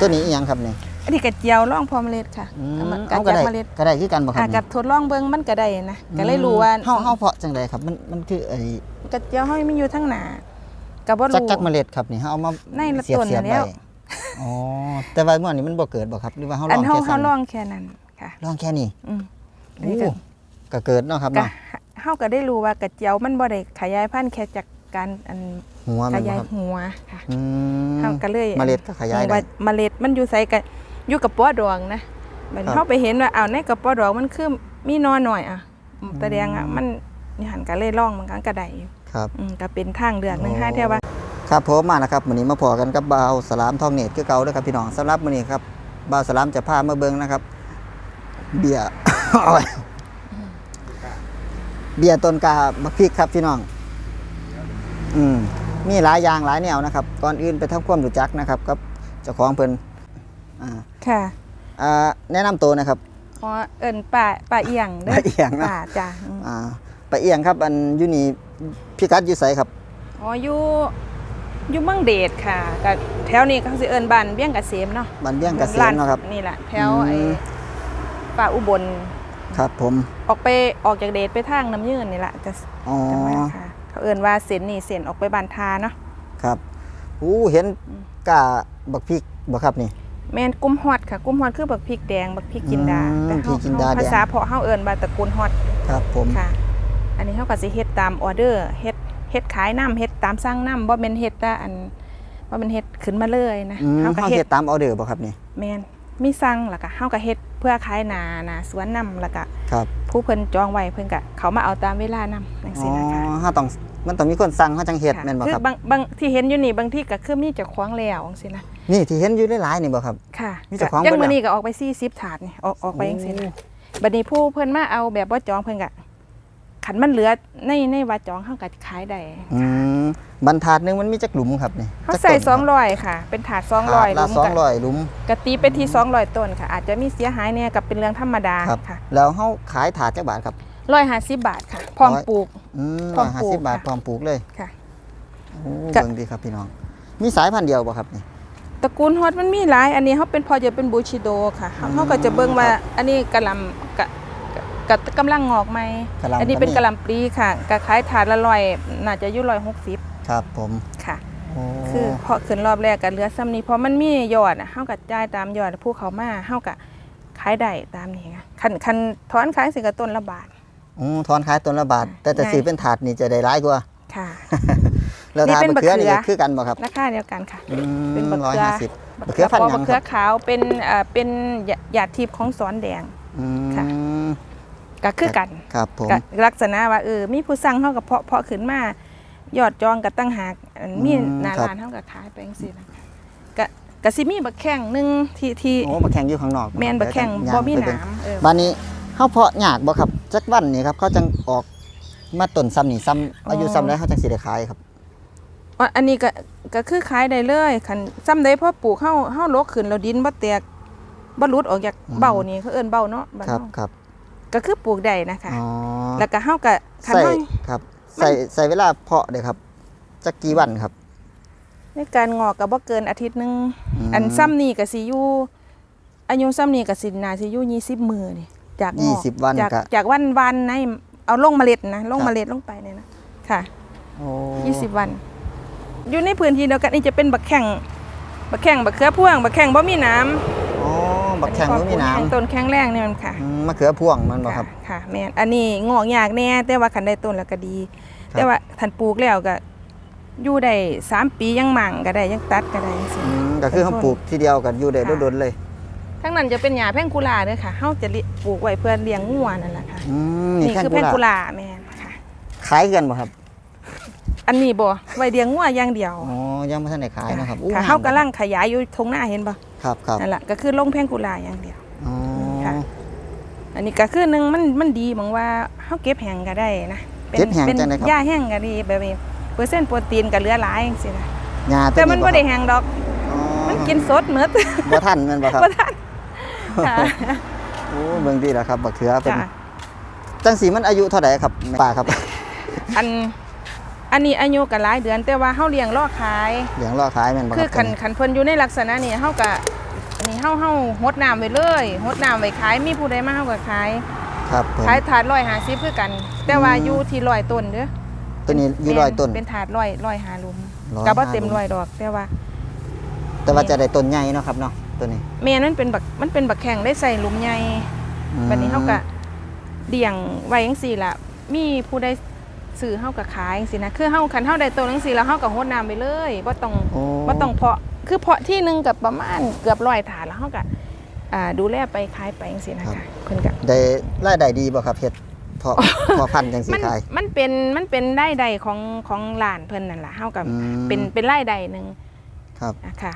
ตัวนี้อีหยังครับนี่อันนี้กระเจียวร่องพอเมล็ดค่ะอืมเอามากเอาระก็จับได้เมล็ดก็ได้คือกันบ่ครัอะบนี่กับทดลองเบิ่งมันก็ได้นะก็เลยรู้ว่าเฮาเฮาเพาะจังไดครับมันมันคือไอ้กระเจียวเฮามีอยู่ทั้งหนาก็บ่จักรู้ จักเมล็ดครับนี่เฮาเอามาในละเสียบต้นเสียบแล้วไว้อ๋อแต่ว่าเมื่อนี้มันบ่เกิดบ่ครับหรือว่าเฮาลอันองเฮาแค่เฮาสั้นลองแค่นั้นค่ะลองแค่นี้อืมอันนี้โอ้ก็ก็เกิดเนาะครับก็เนาะ เฮาก็ได้รู้ว่ากระเจียวมันบ่ได้ขยายพันธุ์แค่จากการอัน หัวขมันบ่ยายครับหัวค่ะอืมเฮาก็เลยเมล็ดก็ขยายได้ ว่าเมล็ดมันอยู่ไสกันอยู่กับปัวดองนะบัดครันี้บเฮาไปเห็นว่าเอาในกระป๋อดองมันคือมีนอหน่อยอะแสดงอะมันนี่หันก็เลยลองมันก็ก็ได้อยู่ครับ อืมก็เป็นทางเลือกหนึงโอ้ห้าเท่าว่า ครับผมมานะครับวันนี้มาพอกันกับบ่าวสลามทองเนตรคือเก่าเด้อครับพี่น้องสำหรับมื้อนี้ครับบ่าวสลามจะพามาเบิ่งนะครับ เบียร์ เอาไว้เบียร์ต้นกาบักพริกครับพี่น้อง อืม มีหลายอย่างหลายแนวนะครับ ก่อนอื่นไปทำความรู้จักนะครับกับเจ้าของเพิ่นอ่าค่ะอ่าแนะนำตัวนะครับอ๋อเอิ้นป่าป่าเอียงเด้ป้าเอียงนะป่าจ้ะอืมอ่าไปเอียงครับอันอยู่นี่พิกัดอยู่ไสครับอ๋ออยู่อยู่เมืองเดชค่ะก็แถวนี้เขาสิเอิ้นบ้านเบี้ยงเกษมเนาะบ้านเบี้ยงเกษมเนาะครับนี่แหละแถวอืมไอ้ป่าอุบลครับผมออกไปออกจากเดชไปทางน้ำยืนนี่แหละจะอ๋อจะมาค่ะ เขาเอิ้นว่าเส้นนี่เส้นออกไปบานทาเนาะครับอู้เห็นกาบักพริกบ่ครับนี่ แม่นกุ้มฮอดค่ะ กุ้มฮอดคือบักพริกแดงบักพริกจินดาอืมแต่พริเฮากจินดาแดง ภาษาเพาะเฮาเอิ้นว่าตระกูลฮอดครับผมค่ะ อันนี้เฮาก็สิเฮ็ดตามออเดอร์เฮ็ดเฮ็ดขายน้ำเฮ็ดตามสั่งน้ำบ่แม่นเฮ็ดแต่อันบ่แม่นเฮ็ดขึ้นมาเลยนะอืมเฮาก็เฮาเฮ็เฮ็ดดตามออเดอร์บ่ครับนี่ แม่น มีสั่งแล้วก็เฮาก็เฮ็ดเพื่อขายหน้าหน้าสวนน้ำแล้วก็ครับผู้เพิ่นจองไว้เพิ่นก็เขามาเอาตามเวลานํจังอ๋ซี่นะคะอเฮาต้องมันต้องมีคนสั่งเฮาจังเฮ็ดค่ะแม่นบ่คืคอรับบางบางที่เห็นอยู่นี่บางที่ก็คือมีเจ้าของแล้วจังซี่นะนี่ที่เห็นอยู่หลายๆนี่บ่ครับค่ะมีเจ้าของยังเบิดมื้อแล้วนี้ก็ออกไป40ถาดนี่ออกออกไปจังซี่นะบัดนี้ผู้เพิ่นมาเอาแบบบ่จองเพิ่นก็ ขันมันเหลือในในว่าจองเฮาก็ขายได้อืมบรรทัดหนึงมันมีจักหลุมครับนี่เขาจักใส่ต้นครับ200ค่ะ เป็นถาดถาด200ละลุม200หลุมกะตีไปที่200ต้นค่ะ อาจจะมีเสียหายเนี่ยกับเป็นเรื่องธรรมดาครับค่ะแล้วเฮาขายถาดจักบาทครับ150บาทค่ะพร้อมร้อยปลูก อืมพร้อมปลูก150บาทค่ะ พร้อมปลูกเลยค่ะ โอ้กะ เบิ่งดีครับพี่น้อง มีสายพันธุ์เดียวบ่ครับนี่ ตระกูลฮอตมันมีหลาย อันนี้เขาเป็นพอจะเป็นบูชิโดค่ะเขาอืมเขาก็จะเบิ่งว่าครับอันนี้กะหล่ำกะ กะกะกำลังงอกไหมกะหล่ำอันนี้เป็นก็มีกะหล่ำปลีค่ะกะขายถาดละร้อยน่าจะอยู่ร้อยหกสิบครับผมค่ะ โอ้คือพอขึ้นรอบแรกกันเหลือซ้ำนี้เพราะมันมียอดอะเฮาก็จ่ายตามยอดผู้เขามาเฮาก็ขายได้ตามนี้ค่ะคันคันถอนขายสิก็ต้นละบาท อืมทอนขายต้นละบาท แต่แต่ง่ายสีเป็นถาดนี่จะได้หลายกว่า ค่ะ แล้วนี่ถาดเป็นมะเขือบักเขืนี่อก็คือกันบ่ครับราคาเดียวกันค่ะ อืมเป็นบักร้อยเขือห้าสิบ บักเขือพันธุ์หยับังกคเขืรัอบขาวเป็นเอ่อเป็นหยาหยาดทิพย์ของสอนแดง อืค่ะม ก็คือกันครับผมก็ลักษณะว่าเออมีผู้สั่งเฮาก็เพาะเพาะขึ้นมายอดจองก็ตั้งหากอันมีหน้าร้านเฮาก็ขายไปจังซี่นะคะก็ก็สิมีบักแข้งหนึงที่ที่โอ้มาแข่งอยู่ข้างนอกแม่นบักแข้งย่าบ่มีไปหเบิ่งนามเออบ้านนี้เฮาเพาะยากบ่ครับจักวันนี่ครับเขาจังออกมาต้นซ้ำนี่ซ้ำอายุซ้ำได้เขาจังสิได้ขายครับว่าอันนี้ก็ก็คือขายได้เลยคันซ้ำใดพอปลูกเฮาเฮาลกขึ้นแล้วดินบ่แตกบ่หลุดออกจากอืมเบ้านี่เขาเอิ้นเบ้าเนาะบ้านครับเฮาครับ ก็คือปลูกได้นะคะอ๋อแล้วก็เฮาก็คันใส่เฮา ครับใส่ใส่เวลาเพาะเด้อครับจักกี่วันครับ ในการงอกก็บ่เกินอาทิตย์หนึงมอันซ้ำนี่ก็สิอยู่อายุซ้ำนี่ก็สิน่าสิอยู่20มื้อนี่จากงอก20วันจากก็จากวันวันในเอาลงเมล็ดนะลงครับเมล็ดลงไปเนี่ยนะค่ะ โอ้20วัน อยู่ในพื้นที่เดียวกันนี่จะเป็นบักแข้งบักแข้งบักเขือพ่วงบักแข้งบ่มีน้ำอ๋อ บักแข่งบ่มีน้ำต้นแข็งแรงนี่มันค่ะอืมมะเขือพวงมันบ่ครับะค่ะแม่นอันนี้งอกยากแน่แต่ว่าคันได้ต้นแล้วก็ดีครับแต่ว่าทันปลูกแล้วก็อยู่ได้สามปียังหมั่งก็ได้ยังตัดก็ได้จังซี่อืมก็คือเขาปลูกทีเดียวกันอยู่ได้ค่ะโดนๆเลยทั้งนั้นจะเป็นหญ้าแพงกุหลาเด้อค่ะเฮาจะเลี้ยปลูกไว้เพื่อเลี้ยงงัวนั่นแหละค่ะอืมนี่นี่แค่คือกุแพงหลาบกุหลาแม่นค่ะขายกันบ่ครับ อันนี้บ่ไว้เลี้ยงงัวอย่างเดียวอ๋อยังไม่ทันได้ขายนะครับอู้ค่ะงมเฮากำลังขยายอยู่ทงหน้าเห็นบ่ ครับครับนั่นแหละก็คือลงแพงกุหลาอย่างเดียวอ๋อค่ะอันนี้ก็คือหนึงมันมันดีหมองว่าเฮาเก็บแห้งก็ได้นะป็นเก็บแห้งเป็นจังได๋ครับหญ้าแห้งก็ดีแบบนี้เปอร์เซ็นต์โปรตีนก็เหลือหลายจังซี่นะหญ้าแต่มันบ่ได้คแห้งดอกอ๋อมันกินสดหมดบ่ทันแม่นบ่ครับบ่ทันค่ะโอ้เบิ่งดีแล้วครับบักเขือเป็นจ้ะจังสีมันอายุเท่าไหร่ครับป้าครับ อัน อันนี้อายุก็หลายเดือนแต่ว่าเฮาเลี้ยงรอขาย เลี้ยงรอขายแม่นบ่คือรับคันคันเพิ่นอยู่ในลักษณะนี้เฮาก็อันนี้เฮาเฮาหดน้ำไว้เลยหดน้ำไว้ขายมีผู้ใดมาเฮาก็ขายครับผมขายถาด150คือกัน แต่ว่าอืมอยู่ที่ร้อยต้นเด้อตัวนี้อยู่ร้อยต้นเป็นถาดร้อยร้อยหาหลุมร้อยก็บ่ห้าเต็มหลุมร้อยดอกแต่ว่า แต่ว่าจะได้ต้นใหญ่เนาะครับเนาะตัวนี้แม่นมันเป็นบักมันเป็นบักแข่งได้ใส่หลุมใหญ่อืมบัดนี้เฮาก็เดี่ยงไว้จังซี่ล่ะมีผู้ใด ซื้อเฮาก็ขายจังซี่นะคือเฮาคันเฮาได้ต้นจังซี่แล้วเฮาก็โหดน้ำไปเลยบ่ต้องโอ้ บ่ต้องเพาะคือเพาะที่หนึงกับประมาณเกือบร้อยถาดแล้วเฮาก็อ่าดูแลไปขายไปจังซี่นะคะเพิ่นก็ได้รายได้ดีบ่ครับเฮ็ดเพาะเพาะพันธุ์จังสิมันขาย มันเป็นมันเป็นรายได้ของของร้านเพิ่นนั่นล่ะเฮาก็อืม เป็นเป็นรายได้หนึง ครับอะค่ะ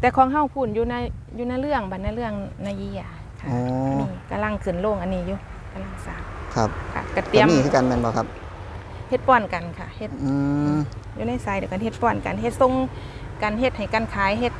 แต่ของเฮาพูนอยู่ในอยู่ในเรื่องบัดในเรื่องนายียาค่ะอ๋อนี่กำลังขึ้นโรงอันนี้อยู่กำลังสร้างครับค่ะกระเตรียมก็มีคือกันแม่นบ่ครับ เฮ็ดป้อนกันค่ะเฮ็ดอืมอยู่ในสายเดียวกันเฮ็ดป้อนกันเฮ็ดส่งกันเฮ็ดให้กันขายเฮ็ด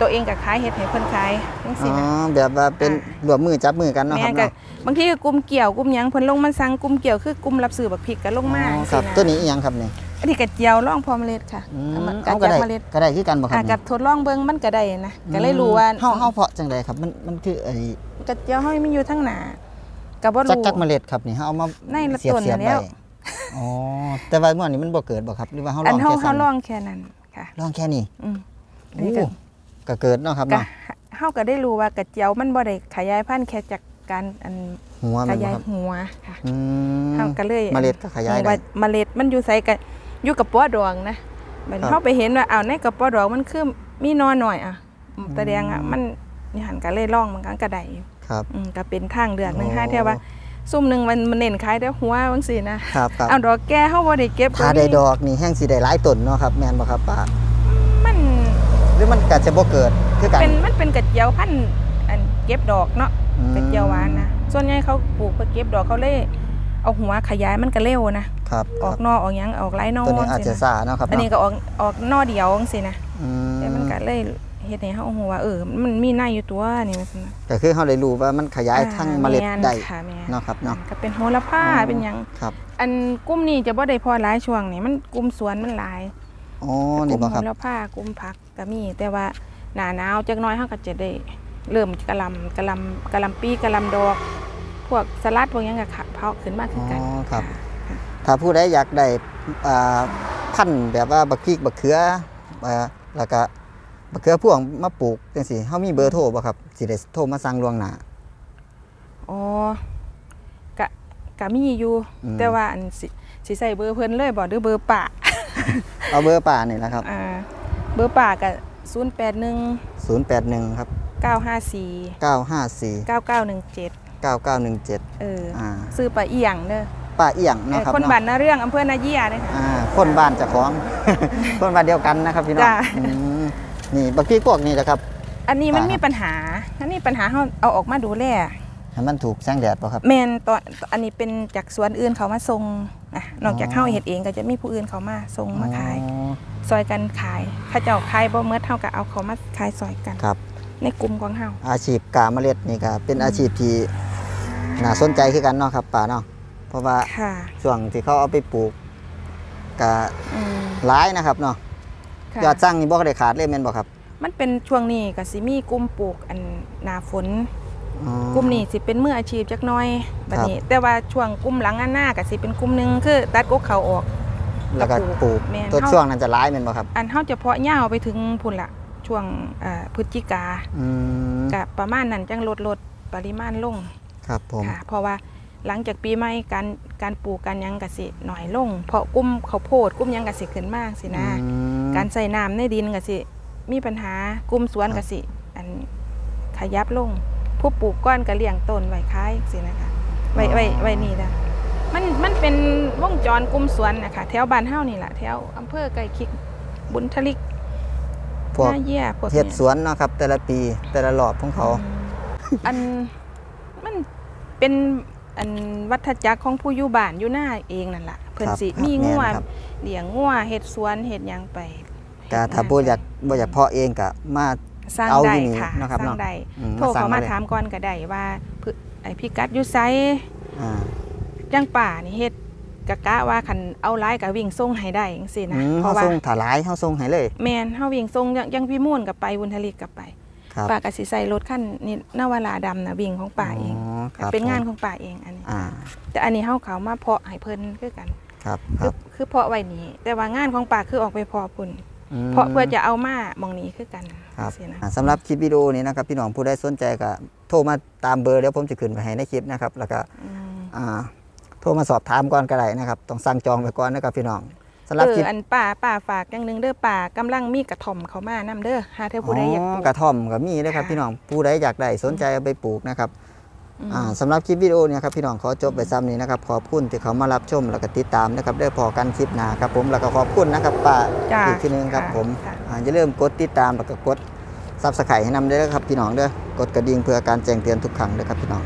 ตัวเองก็ขายเฮ็ดให้เพิ่นขายจังอ๋ซี่อนะ แบบว่าเป็นรวมมือจับมือกันเนาะคแม่รับก็เนาะบางทีก็กลุ่มเกี่ยวกลุ่มหยังเพิ่นลงมาสั่งกลุ่มเกี่ยวคือกลุ่มรับซื้อบักพริกก็ลงมาอ๋อจังครับซี่นะตัวนี้อีหยังครับนี่อันนี้กระเจียวร่องพอเมล็ดค่ะอืมเอามาเอากก็ระได้เมล็ดก็ได้คือกันบ่ครับอะนี่กับทดลองเบิ่งมันก็ได้นะก็เลยรู้ว่าเฮาเฮาเพาะจังไดครับมันมันคือไอ้กระเจียวเฮามีอยู่ทั้งหน้าก็บ่จักรู้ จักเมล็ดครับนี่เฮาเอามาในละเสียบต้นเสียบแล้วไว้ อ๋อแต่ว่าเมื่อนี้มันบ่เกิดบ่ครับหรือว่าเฮาลอัอนงเฮาแค่เฮาสั่นลองแค่นั้นค่ะ ลองแค่นี้อืมอันนี้ก็ โอ้ก็เกิดเนาะครับก็เนาะเฮาก็ได้รู้ว่ากระเจียวมันบ่ได้ขยายพันธุ์แค่จากการอันหัวขมันบ่ยายครับหัวค่ะอืมเฮาก็เลยเมล็ดก็ขยายได้ ว่าเมล็ดมันอยู่ไสกันอยู่กับปัวดองนะบัดครับนี้เฮาไปเห็นว่าอ้าวในกระปัวดองมันคือมีนอหน่อยอะแสดงอะมันนี่หันก็เลยลองมันก็ก็ได้อยู่ครับ อืมก็เป็นทางเลือกหนึงโอ้ห้าแท้ว่า ซุ่มหนึงมันมันเน้นขายแต่หัวจังซี่นะครับครับเอาดอกแก้เฮาบ่ได้เก็บถ้าได้ดอกนี่แห้งสิได้หลายต้นเนาะครับแม่นบ่ครับป้ามันหรือมันก็จะบ่เกิดคือกันเป็นมันเป็นกระเจียวพันธุ์อันเก็บดอกเนาะอืมกระเจียวหวานนะส่วนใหญ่เขาปลูกเพื่อเก็บดอกเขาเลยเอาหัวขยายมันก็เร็วนะครับออกครับนอออกหยังออกหลายนอตัวนี้อาจจะจังซี่ซ่าเนาะครับอันนี้เนาะก็ออกออกนอเดียวจังซี่นะอืมแต่มันก็เลย เฮ็ดให้เฮาฮู้ว่าเออ มันมีในอยู่ตัวนี่ว่าซั่นนะก็คือเฮาได้รู้ว่ามันขยายทั้งเมล็ดอ่าได้แนค่ะแม่เนาะครับเนาะก็เป็นโหระพาอ๋อเป็นหยัง ครับอันกลุ่มนี้จะบ่ได้พอหลายช่วงนี่มันกลุ่มสวนมันหลายอ๋อนี่บ่ครับกลุ่มโหระพากลุ่มผักก็มี แต่ว่าหน้าหนาวจักหน้อยเฮาก็จะได้เริ่มกะหล่ำกะหล่ำกะหล่ำปีกะหล่ำดอก พวกสลัดพวกหยังก็ขะเพาะขึ้นมาคือกันอ๋อครับค่ะถ้าผู้ใดอยากได้อ่าพันธุ์แบบว่าบักพริกบักเขืออ่าแล้วก็ บักเขือพ่วงมาปลูกจังซี่เฮามีเบอร์โทรบ่ครับสิได้โทรมาสั่งล่วงหน้า อ๋อกะกะมีอยู่ อืม แต่ว่าอันสิสิใส่เบอร์เพิ่นเลยบ่หรือเบอร์ป่า เอาเบอร์ป้านี่แหละครับ อ่า เบอร์ป่าก็081 081 ครับ 954 954 9917 9917 เอออ่าซื้อปลาเอียงเด้อป้าเอียงเอเนาะอครับคนเนาะ บ้านนาเรื่องอำเภอนาเยียเด้อค่ะ อ่าคนบ้านเจ้าของ คนบ้านเดียวกันนะครับพี่น้องจ้ะ อืม นี่บักพริกพวกนี้แหละครับ อันนี้มันป่ามีมีปัญหา อันนี้ปัญหาเฮาเอาออกมาดูแลให้มันถูกแสงแดดป่ะครับแม่นตอนอันนี้เป็นจากสวนอื่นเขามาส่งอะนอกจากอ๋อเฮาเฮ็ดเองก็จะมีผู้อื่นเขามาส่งมาขายอ๋อซอยกันขายถ้าเจ้าขายบ่เมื่อเท่ากับเอาเขามาขายซอยกันครับ ในกลุ่มของเฮาอาชีพกาเมล็ดนี่ก็เป็นอาชีพที่น่าสนใจคือกันเนาะครับป่าเนาะเพราะว่าค่ะช่วงที่เขาเอาไปปลูกก็อืมหลายนะครับเนาะ ค่ะ ยอดสร้างนี่บ่ได้ขาดเลยแม่นบ่ครับมันเป็นช่วงนี้ก็สิมีกลุ่มปลูกอันหน้าฝน อ๋อ กลุ่มนี้สิเป็นมืออาชีพจักหน้อยบัดนี้ แต่ว่าช่วงกลุ่มหลังอันหน้าก็สิเป็นกลุ่มหนึงคือตัดกกเขาออก แล้วก็ปลูกแม่น ต้นเฮาช่วงนั้นจะหลายแม่นบ่ครับ อันเฮาจะเพาะยาวไปถึงพุ่นละช่วงอ่าพฤศจิกาอืมก็ประมาณนั้นจังลดลดปริมาณลงครับผม ค่ะ เพราะว่าหลังจากปีใหม่การการปลูกการหยังก็สิหน่อยลง เพราะกลุ่มข้าวโพดกลุ่มหยังก็สิขึ้นมากสินะ อืม การใส่น้ำในดินก็สิ มีปัญหากลุ่มสวนก็สิ อันขยับลง ผู้ปลูกก้อนก็เลี้ยงต้นไว้ขายสินะคะไว้ไว้ไว้นี่นะมันมันเป็นวงจรกลุ่มสวนนะคะแถวบ้านเฮานี่แหละแถวอำเภอไก่คิกบุญทลิกพวกหน้าเยี่ยพวกเฮ็ดนี้ยสวนเนาะครับ แต่ละปีแต่ละรอบของเขา อันมันเป็นอันวัฏจักรของผู้อยู่บ้านอยู่หน้าเองนั่นแหละเพิ่นครับสิครับมีงัวแม่นครับ เลี้ยงงัวเฮ็ดสวนเฮ็ดหยังไป ก็ถ้าบ่อยากบ่อยากเพาะเองก็มาสร้างเอาได้อยู่นี่ค่ะเนาะครับสร้างเนาะได้อืมโทรมาสร้างเขามามาเลยถามก่อนก็ได้ว่าพึ่ไอพิกัดอยู่ไสอ่าจังป่านี่เฮ็ดกะกะว่าคันเอาหลายก็วิ่งส่งให้ได้จังซี่นะอืมเพเฮาราะว่าส่งถ้าหลายเฮาส่งให้เลย แม่นเฮาวิ่งส่งยังยังพิมูลกับไปบุญทลิกกับไปครับป่าก็สิใส่รถคันนี้นาวาลาดำนะวิ่งของป่าเองครับเป็นงานผมของป่าเองอันนี้อ่าแต่อันนี้เฮาเขามาเพาะให้เพิ่นคือกัน ครับคคืรัอบคือเพาะไว้นี้แต่ว่างานของป่าคือออกไปเพาะปุ่นม เพาะเพื่อจะเอามาหมองนี้คือกันครับสินะอ่าสำหรับคลิปวิดีโอนี้นะครับพี่น้องผู้ใดสนใจก็โทรมาตามเบอร์เดี๋ยวผมจะขึ้นไปให้ในคลิปนะครับ แล้วก็อืมอ่าโทรมาสอบถามก่อนก็ได้นะครับ ต้องสั่งจองไปก่อนนะครับพี่น้องสำหรับเอคลิอปอันป่าป่าฝากอย่างหนึงเด้อป่ากำลังมีกระท่อมเขามานํเด้อหาเธอผู้ใดอยากปลูกกระท่อมก็มีนะครับค่ะพี่น้องผู้ใดอยากได้สนใจเอาไปปลูกนะครับอืมอ่า สำหรับคลิปวิดีโอเนี่ยครับพี่น้องขอจบไปซ้ำนี้นะครับขอบคุณที่เขามารับชมแล้วก็ติดตามนะครับได้พอกันคลิปหน้าครับผมแล้วก็ขอบคุณนะครับป้าจ้าอีกทีหนึงครับค่ะผมค่ะอ่าอย่าลืมกดติดตามแล้วก็กดซับสไครต์ให้นำด้วยนะครับพี่น้องเด้อกดกระดิ่งเพื่อการแจ้งเตือนทุกครั้งเด้อครับพี่น้อง